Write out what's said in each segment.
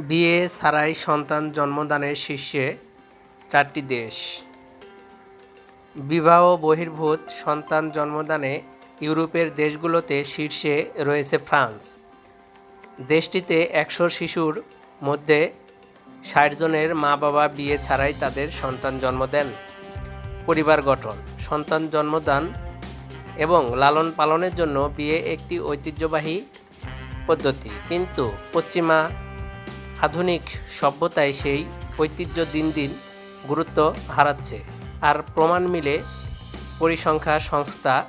বিয়ে ছাড়াই সন্তান জন্মদানের শীর্ষে চারটি দেশ। বিবাহ বহির্ভূত সন্তান জন্মদানে ইউরোপের দেশগুলোতে শীর্ষে রয়েছে ফ্রান্স। দেশটিতে একশো শিশুর মধ্যে ষাট জনের মা বাবা বিয়ে ছাড়াই তাদের সন্তান জন্ম দেন। পরিবার গঠন, সন্তান জন্মদান এবং লালন পালনের জন্য বিয়ে একটি ঐতিহ্যবাহী পদ্ধতি। কিন্তু পশ্চিমা আধুনিক সভ্যতায় সেই ঐতিহ্য দিন দিন গুরুত্ব হারাচ্ছে। আর প্রমাণ মিলে পরিসংখ্যা সংস্থা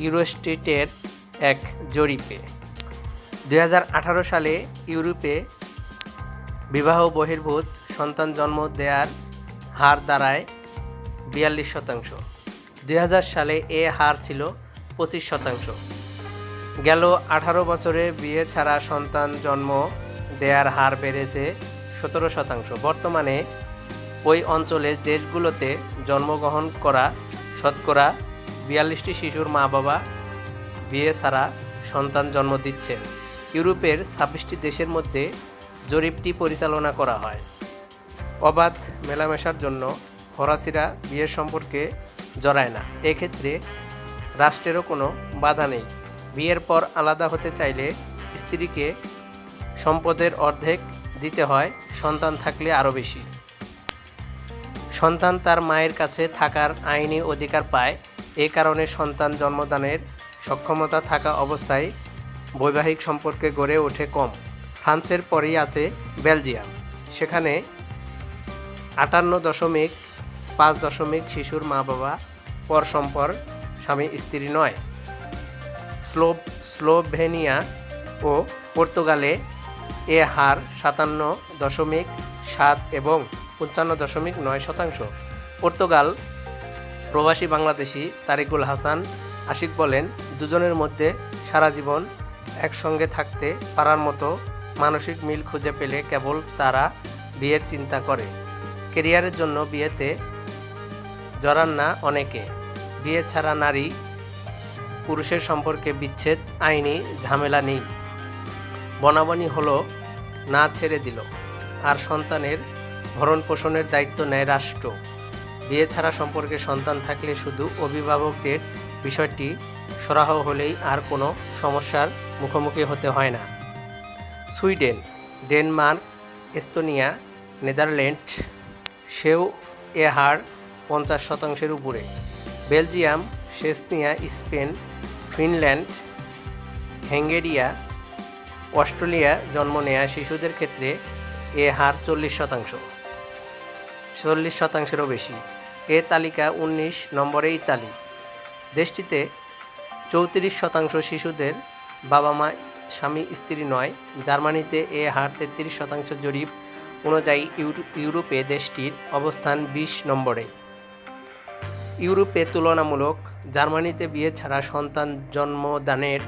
ইউরোস্টেটের এক জরিপে। দু হাজার আঠারো সালে ইউরোপে বিবাহ বহির্ভূত, সন্তান জন্ম দেওয়ার হার দাঁড়ায় বিয়াল্লিশ শতাংশ। দুই হাজার সালে এ হার ছিল পঁচিশ শতাংশ। গেল আঠারো বছরে বিয়ে ছাড়া সন্তান জন্ম দেয়ার হার বেড়েছে সতেরো শতাংশ। বর্তমানে ওই অঞ্চলের দেশগুলোতে জন্মগ্রহণ করা শতকরা বিয়াল্লিশটি শিশুর মা বাবা বিয়ে ছাড়া সন্তান জন্ম দিচ্ছে। ইউরোপের ছাব্বিশটি দেশের মধ্যে জরিপটি পরিচালনা করা হয়। অবাধ মেলামেশার জন্য ফরাসিরা বিয়ের সম্পর্কে জড়ায় না। এক্ষেত্রে রাষ্ট্রেরও কোনো বাধা নেই। বিয়ের পর আলাদা হতে চাইলে স্ত্রীকে সম্পদের অর্ধেক দিতে হয়, সন্তান থাকলে আরও বেশি। সন্তান তার মায়ের কাছে থাকার আইনি অধিকার পায়, এ কারণে সন্তান জন্মদানের সক্ষমতা থাকা অবস্থায় বৈবাহিক সম্পর্কে গড়ে ওঠে কম। ফ্রান্সের পরেই আছে বেলজিয়াম। সেখানে আটান্ন দশমিক পাঁচ দশমিক শিশুর মা বাবা পর সম্পর স্বামী, স্ত্রী নয়। স্লো স্লোভেনিয়া ও পর্তুগালে এ হার সাতান্ন দশমিক সাত এবং পঞ্চান্ন দশমিক নয় শতাংশ। পর্তুগাল প্রবাসী বাংলাদেশি তারিকুল হাসান আশিক বলেন, দুজনের মধ্যে সারা জীবন একসঙ্গে থাকতে পারার মতো মানসিক মিল খুঁজে পেলে কেবল তারা বিয়ের চিন্তা করে। কেরিয়ারের জন্য বিয়েতে জড়ান না অনেকে। বিয়ে ছাড়া নারী পুরুষের সম্পর্কে বিচ্ছেদ, আইনি ঝামেলা নেই। বনাবনি হলো না ছেড়ে দিল। আর সন্তানের ভরণ পোষণের দায়িত্ব নেয় রাষ্ট্র। বিয়ে ছাড়া সম্পর্কে সন্তান থাকলে শুধু অভিভাবকদের বিষয়টি সরাহ হলেই আর কোনো সমস্যার মুখোমুখি হতে হয় না। সুইডেন, ডেনমার্ক, এস্তোনিয়া, নেদারল্যান্ড, সেও এ হার পঞ্চাশ শতাংশের উপরে। বেলজিয়াম, সেসনিয়া, স্পেন, ফিনল্যান্ড হ্যাঙ্গেরিয়া অস্ট্রেলিয়া জন্ম নেয়া শিশুদের ক্ষেত্রে এ হার চল্লিশ শতাংশ। চল্লিশ শতাংশেরও বেশি। এ তালিকা উনিশ, নম্বরে ইতালি। দেশটিতে চৌত্রিশ শতাংশ শিশুদের বাবা মা স্বামী, স্ত্রী নয়। জার্মানিতে এ হার তেত্রিশ শতাংশ জরিপ অনুযায়ী ইউরো- ইউরোপে দেশটির অবস্থান বিশ নম্বরে। ইউরোপে তুলনামূলক জার্মানিতে বিয়ে ছাড়া সন্তান জন্মদানের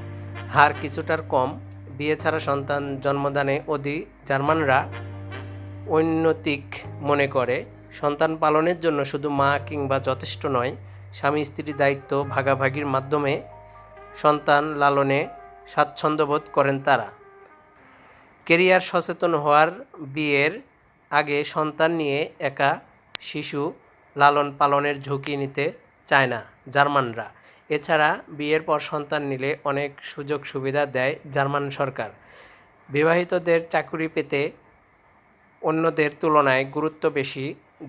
হার কিছুটার কম। বিয়ে ছাড়া সন্তান জন্মদানে অধি জার্মানরা ঐন্নতিক মনে করে। সন্তান পালনের জন্য শুধু মা কিংবা যথেষ্ট নয়, স্বামী স্ত্রীর দায়িত্ব ভাগাভাগির মাধ্যমে সন্তান লালনে স্বাচ্ছন্দ্যবোধ করেন তারা। কেরিয়ার সচেতন হওয়ার বিয়ের আগে সন্তান নিয়ে একা শিশু লালন পালনের ঝুঁকি নিতে চায় না জার্মানরা। এছাড়া বিয়ের পর সন্তান নিলে অনেক সুযোগ সুবিধা দেয় জার্মান সরকার। বিবাহিতদের চাকুরি পেতে অন্যদের তুলনায় গুরুত্ব বেশি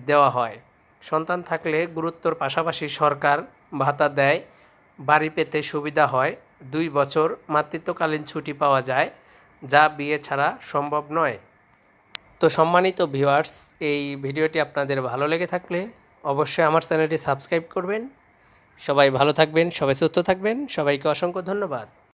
দেওয়া হয়। সন্তান থাকলে গুরুত্বর পাশাপাশি সরকার ভাতা দেয়, বাড়ি পেতে সুবিধা হয়, দুই বছর মাতৃত্বকালীন ছুটি পাওয়া যায়, যা বিয়ে ছাড়া সম্ভব নয়। তো সম্মানিত ভিউয়ার্স, এই ভিডিওটি আপনাদের ভালো লেগে থাকলে অবশ্যই আমার চ্যানেলটি সাবস্ক্রাইব করবেন। সবাই ভালো থাকবেন সবাই সুস্থ থাকবেন সবাইকে অসংখ্য ধন্যবাদ।